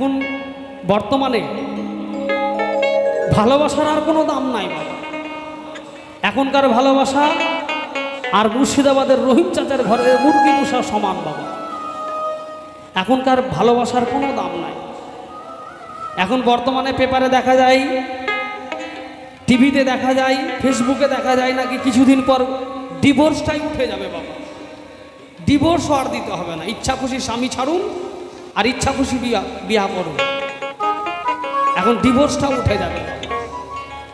এখন বর্তমানে ভালোবাসার আর কোনো দাম নাই এখনকার ভালোবাসা আর মুর্শিদাবাদের রহিম চাচার ঘরের মুরগি পোষা সমান বাবা। এখনকার ভালোবাসার কোনো দাম নাই। এখন বর্তমানে পেপারে দেখা যায়, টিভিতে দেখা যায়, ফেসবুকে দেখা যায় নাকি কিছুদিন পর ডিভোর্সটাই উঠে যাবে বাবা। ডিভোর্স আর দিতে হবে না। ইচ্ছা খুশি স্বামী ছাড়ুন আর ইচ্ছা খুশি বিয়া বিয়া করুন এখন ডিভোর্সটা উঠে যাবে।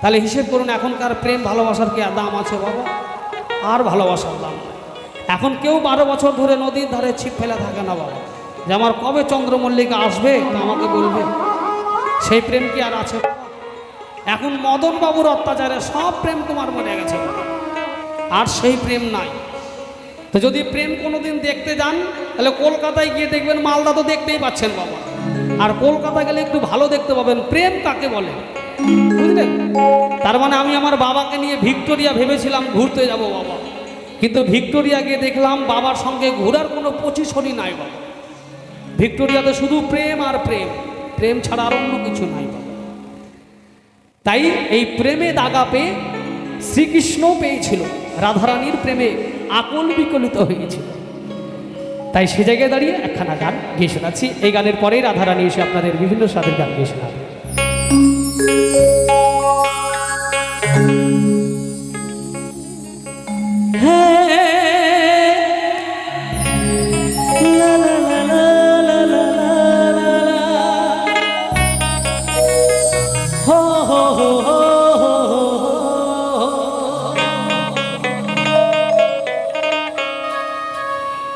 তাহলে হিসেব করুন, এখনকার প্রেম ভালোবাসার কি দাম আছে বাবা? আর ভালোবাসার দাম এখন কেউ বারো বছর ধরে নদীর ধারে ছিপ ফেলে থাকে না বাবা। যে আমার কবে চন্দ্রমল্লিকা আসবে আমাকে বলবে। সেই প্রেম কি আর আছে এখন মদন বাবুর অত্যাচারে সব প্রেম তোমার মনে গেছে। আর সেই প্রেম নাই। তো যদি প্রেম কোনোদিন দেখতে যান, তাহলে কলকাতায় গিয়ে দেখবেন মালদা তো দেখতেই পাচ্ছেন বাবা। আর কলকাতা গেলে একটু ভালো দেখতে পাবেন, প্রেম কাকে বলে? বুঝলেন? তার মানে আমি আমার বাবাকে নিয়ে ভিক্টোরিয়া ভেবেছিলাম ঘুরতে যাব বাবা। কিন্তু ভিক্টোরিয়া গিয়ে দেখলাম বাবার সঙ্গে ঘোরার কোনো পঁচিশনই নাই বাবা। ভিক্টোরিয়াতে শুধু প্রেম আর প্রেম। প্রেম ছাড়া আর অন্য কিছু নাই তাই এই প্রেমে দাগা পেয়ে শ্রীকৃষ্ণ পেয়েছিল, রাধারানীর প্রেমে। আকল বিকলিত হয়েছিল তাই সে জায়গায় দাঁড়িয়ে একখানা গান গিয়ে শোনাচ্ছি। এই গানের পরেই রাধারানী এসে আপনাদের বিভিন্ন স্বাদের গান গিয়ে শোনাবে।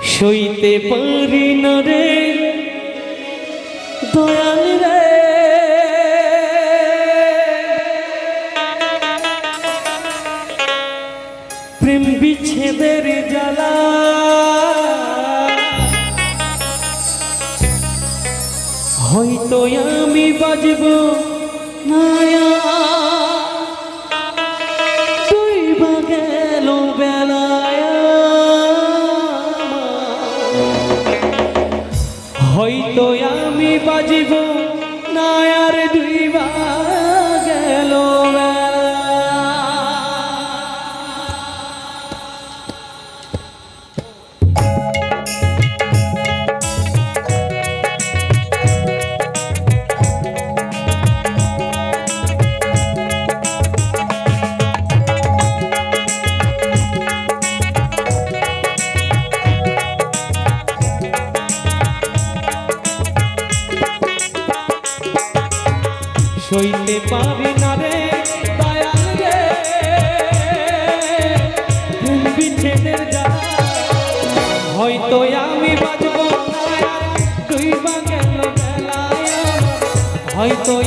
সইতে পারি না রে। দয়াল রে। প্রেম বিচ্ছেদের জ্বালা। হয়তো আমি বাজব হয়তো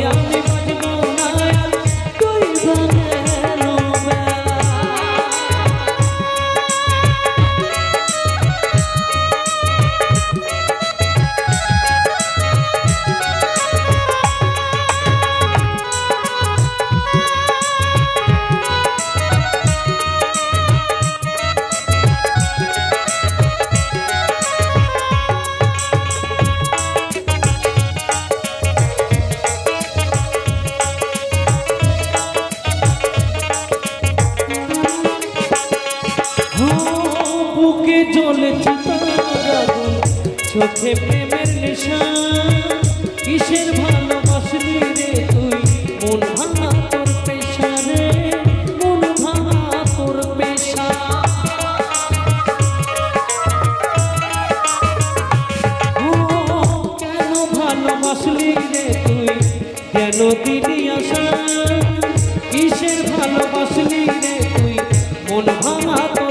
চোখে প্রেমের কিসের ভালোবাসলি রে তুই? মন ভাঙা তোর পেশা রে, মন ভাঙা তোর পেশা। কেন ভালোবাসলি রে তুই? কেন দিলি আশা? কিসের ভালোবাসলি রে তুই? মন ভাঙা তোর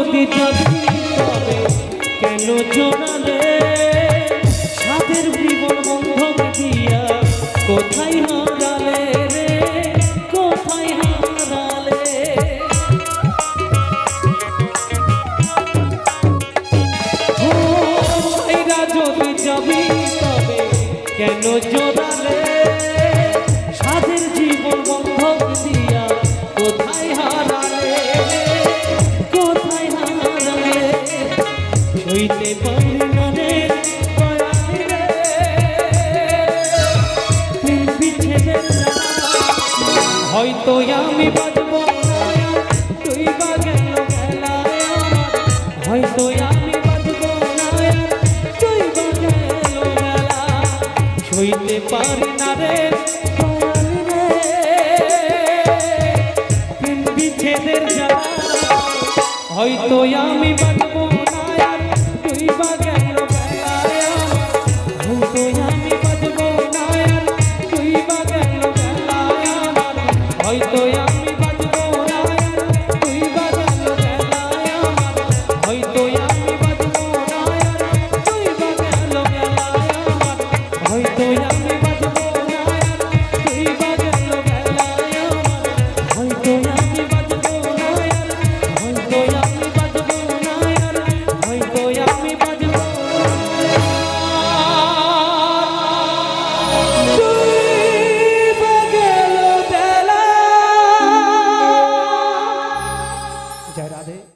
যদি তবে কেন জোড়ালে? সাদের জীবন বন্ধক দিয়া কোথায় হারালে রে? কোথায় হারালে? যদি যাবি তবে কেন জোড়ালে? সাদের জীবন বন্ধক দিয়া হয়তো আমি বাজব তুই বা গেল বেলায় হয়তো আমি বাজব তুই বা গেল বেলা সইতে পারি না রে হয়তো আমি